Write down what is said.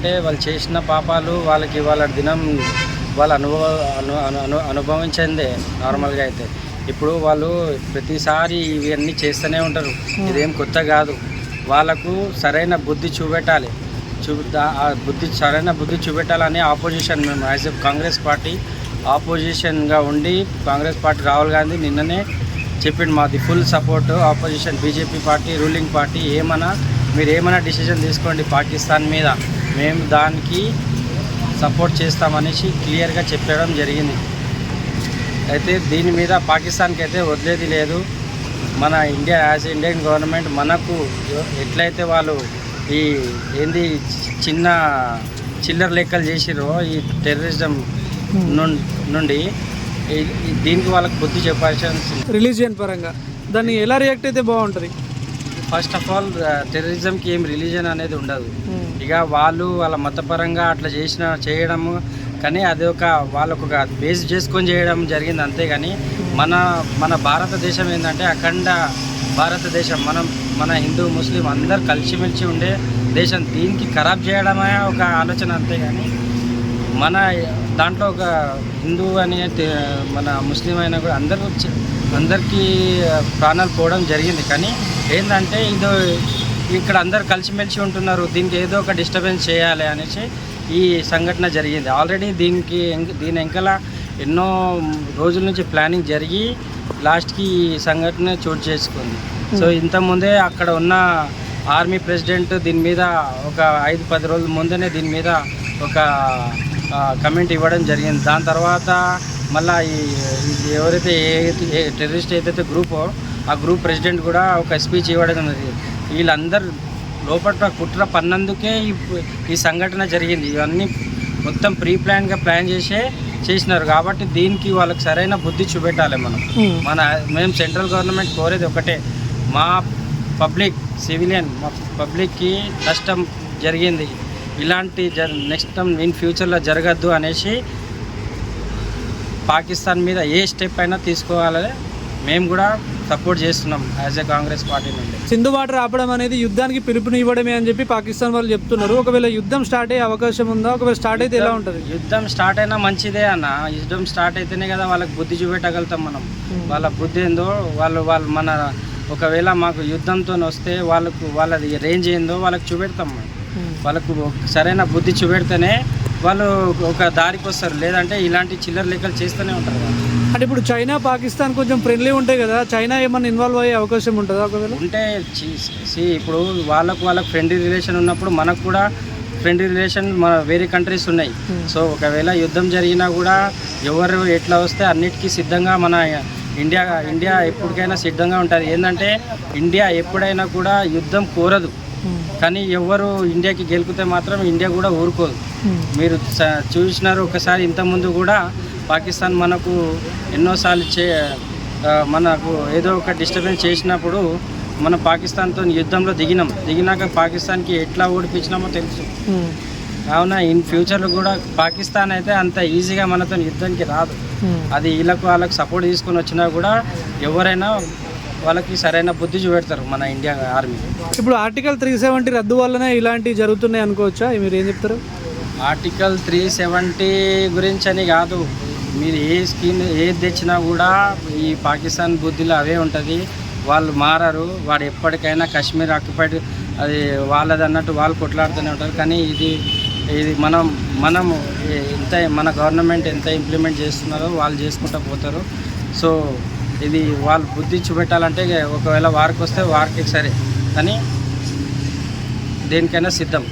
అంటే వాళ్ళు చేసిన పాపాలు వాళ్ళకి వాళ్ళ దినం వాళ్ళ అనుభవ అను అను- అను అనుభవించిందే నార్మల్గా అయితే. ఇప్పుడు వాళ్ళు ప్రతిసారి ఇవన్నీ చేస్తూనే ఉంటారు. ఇదేం కొత్త కాదు. వాళ్ళకు సరైన బుద్ధి చూపెట్టాలి. చూ ఆ బుద్ధి సరైన బుద్ధి చూపెట్టాలని ఆపోజిషన్ మేము యాజ్ ఎ కాంగ్రెస్ పార్టీ ఆపోజిషన్గా ఉండి కాంగ్రెస్ పార్టీ రాహుల్ గాంధీ నిన్ననే చెప్పిండు మాది full support opposition BJP party ruling party ఏమన్నా మీరు ఏమైనా డిసిజన్ తీసుకోండి పాకిస్తాన్ మీద. మేము దానికి సపోర్ట్ చేస్తామనేసి క్లియర్గా చెప్పడం జరిగింది. అయితే దీని మీద పాకిస్తాన్కి అయితే వదిలేది లేదు. మన ఇండియా యాజ్ ఇండియన్ గవర్నమెంట్ మనకు ఎట్లయితే వాళ్ళు ఈ ఏంది చిన్న చిల్లర లెక్కలు చేసిరో ఈ టెర్రరిజం నుం- నుండి దీనికి వాళ్ళకి బుద్ధి చెప్పాల్సిన రిలీజియన్ పరంగా. దాన్ని ఎలా రియాక్ట్ అయితే బాగుంటుంది? ఫస్ట్ ఆఫ్ ఆల్ టెర్రరిజంకి ఏం రిలీజన్ అనేది ఉండదు. ఇక వాళ్ళు వాళ్ళ మతపరంగా అట్లా చేసిన చేయడము కానీ అది ఒక వాళ్ళకు ఒక బేస్ చేసుకొని చేయడం జరిగింది అంతేగాని మన మన భారతదేశం ఏంటంటే అఖండ భారతదేశం. మనం మన హిందూ ముస్లిం అందరు కలిసిమెలిసి ఉండే దేశం. దీనికి ఖరాబ్ చేయడమే ఒక ఆలోచన అంతేగాని మన దాంట్లో ఒక హిందూ అని మన ముస్లిం అయినా కూడా అందరూ అందరికీ ప్రాణాలు పోవడం జరిగింది. కానీ ఏంటంటే ఇదో ఇక్కడ అందరు కలిసిమెలిసి ఉంటున్నారు దీనికి ఏదో ఒక డిస్టర్బెన్స్ చేయాలి అనేసి ఈ సంఘటన జరిగింది. ఆల్రెడీ దీనికి దీని వెంకల ఎన్నో రోజుల నుంచి ప్లానింగ్ జరిగి లాస్ట్కి ఈ సంఘటన చోటు చేసుకుంది. సో ఇంతకుముందే అక్కడ ఉన్న ఆర్మీ ప్రెసిడెంట్ దీని మీద ఒక ఐదు పది రోజుల ముందనే దీని మీద ఒక కమెంట్ ఇవ్వడం జరిగింది. దాని తర్వాత మళ్ళీ ఈ ఎవరైతే ఏ టెర్రరిస్ట్ ఏదైతే గ్రూపో ఆ గ్రూప్ ప్రెసిడెంట్ కూడా ఒక స్పీచ్ ఇవ్వడం జరిగింది వీళ్ళందరూ లోపల కుట్ర పన్నందుకే ఈ ఈ సంఘటన జరిగింది. ఇవన్నీ మొత్తం ప్రీ ప్లాన్గా ప్లాన్ చేసే చేసినారు. కాబట్టి దీనికి వాళ్ళకి సరైన బుద్ధి చూపెట్టాలి మనం. మన మేము సెంట్రల్ గవర్నమెంట్ కోరేది ఒకటే. మా పబ్లిక్ సివిలియన్ మా పబ్లిక్కి నష్టం జరిగింది. ఇలాంటి జ నెక్స్ట్ టైం ఇన్ ఫ్యూచర్లో జరగద్దు అనేసి పాకిస్తాన్ మీద ఏ స్టెప్ అయినా తీసుకోవాలని మేము కూడా సపోర్ట్ చేస్తున్నాం యాజ్ ఎ కాంగ్రెస్ పార్టీ నుండి. సింధు వాటర్ ఆపడం అనేది యుద్ధానికి పిలుపునివ్వడమే అని చెప్పి పాకిస్తాన్ వాళ్ళు చెప్తున్నారు. ఒకవేళ యుద్ధం స్టార్ట్ అయ్యే అవకాశం ఉందా? ఒకవేళ స్టార్ట్ అయితే ఎలా ఉంటుంది? యుద్ధం స్టార్ట్ అయినా మంచిదే అన్న. యుద్ధం స్టార్ట్ అయితేనే కదా వాళ్ళకి బుద్ధి చూపెట్టగలుగుతాం మనం. వాళ్ళ బుద్ధి ఏందో వాళ్ళు వాళ్ళు మన ఒకవేళ మాకు యుద్ధంతో వస్తే వాళ్ళకు వాళ్ళది రేంజ్ ఏందో వాళ్ళకి చూపెడతాం మనం. వాళ్ళకు సరైన బుద్ధి చూపెడితేనే వాళ్ళు ఒక దారికి వస్తారు. లేదంటే ఇలాంటి చిల్లర లెక్కలు చేస్తూనే ఉంటారు వాళ్ళు. అంటే ఇప్పుడు చైనా పాకిస్తాన్ కొంచెం ఫ్రెండ్లీ ఉంటాయి కదా. చైనా ఏమన్నా ఇన్వాల్వ్ అయ్యే అవకాశం ఉంటుందా ఒకవేళ? ఉంటే ఇప్పుడు వాళ్ళకు వాళ్ళకు ఫ్రెండ్లీ రిలేషన్ ఉన్నప్పుడు మనకు కూడా ఫ్రెండ్లీ రిలేషన్ మన వేరే కంట్రీస్ ఉన్నాయి. సో ఒకవేళ యుద్ధం జరిగినా కూడా ఎవరు ఎట్లా వస్తే అన్నిటికీ సిద్ధంగా మన ఇండియా ఇండియా ఎప్పటికైనా సిద్ధంగా ఉంటుంది ఏంటంటే ఇండియా ఎప్పుడైనా కూడా యుద్ధం కోరదు. కానీ ఎవరు ఇండియాకి గెలిపితే మాత్రం ఇండియా కూడా ఊరుకోదు. మీరు స- చూసినారు ఒకసారి ఇంతకుముందు కూడా పాకిస్తాన్ మనకు ఎన్నోసార్లు చే మనకు ఏదో ఒక డిస్టర్బెన్స్ చేసినప్పుడు మనం పాకిస్తాన్తో యుద్ధంలో దిగినాం. దిగినాక పాకిస్తాన్కి ఎట్లా ఓడిపించినామో తెలుసు. కావున ఇన్ ఫ్యూచర్లో కూడా పాకిస్తాన్ అయితే అంత ఈజీగా మనతో యుద్ధానికి రాదు. అది వీళ్ళకు వాళ్ళకి సపోర్ట్ తీసుకొని వచ్చినా కూడా ఎవరైనా వాళ్ళకి సరైన బుద్ధి చూపెడతారు మన ఇండియా ఆర్మీ. ఇప్పుడు ఆర్టికల్ త్రీ సెవెంటీ రద్దు వల్లనే ఇలాంటివి జరుగుతున్నాయి అనుకోవచ్చా? మీరు ఏం చెప్తారు? ఆర్టికల్ త్రీ సెవెంటీ గురించి అని కాదు. మీరు ఏ స్కీమ్ ఏది తెచ్చినా కూడా ఈ పాకిస్తాన్ బుద్ధిలో అవే ఉంటుంది. వాళ్ళు మారరు. వాడు ఎప్పటికైనా కాశ్మీర్ ఆక్యుపైడ్ అది వాళ్ళది అన్నట్టు వాళ్ళు కొట్లాడుతూనే ఉంటారు. కానీ ఇది ఇది మనం మనం ఎంత మన గవర్నమెంట్ ఎంత ఇంప్లిమెంట్ చేస్తున్నారో వాళ్ళు చేసుకుంటూ పోతారు. సో ఇది వాళ్ళు బుద్ధి చూపెట్టాలంటే ఒకవేళ వారికి వస్తే వారికి సరే. కానీ దేనికైనా సిద్ధం.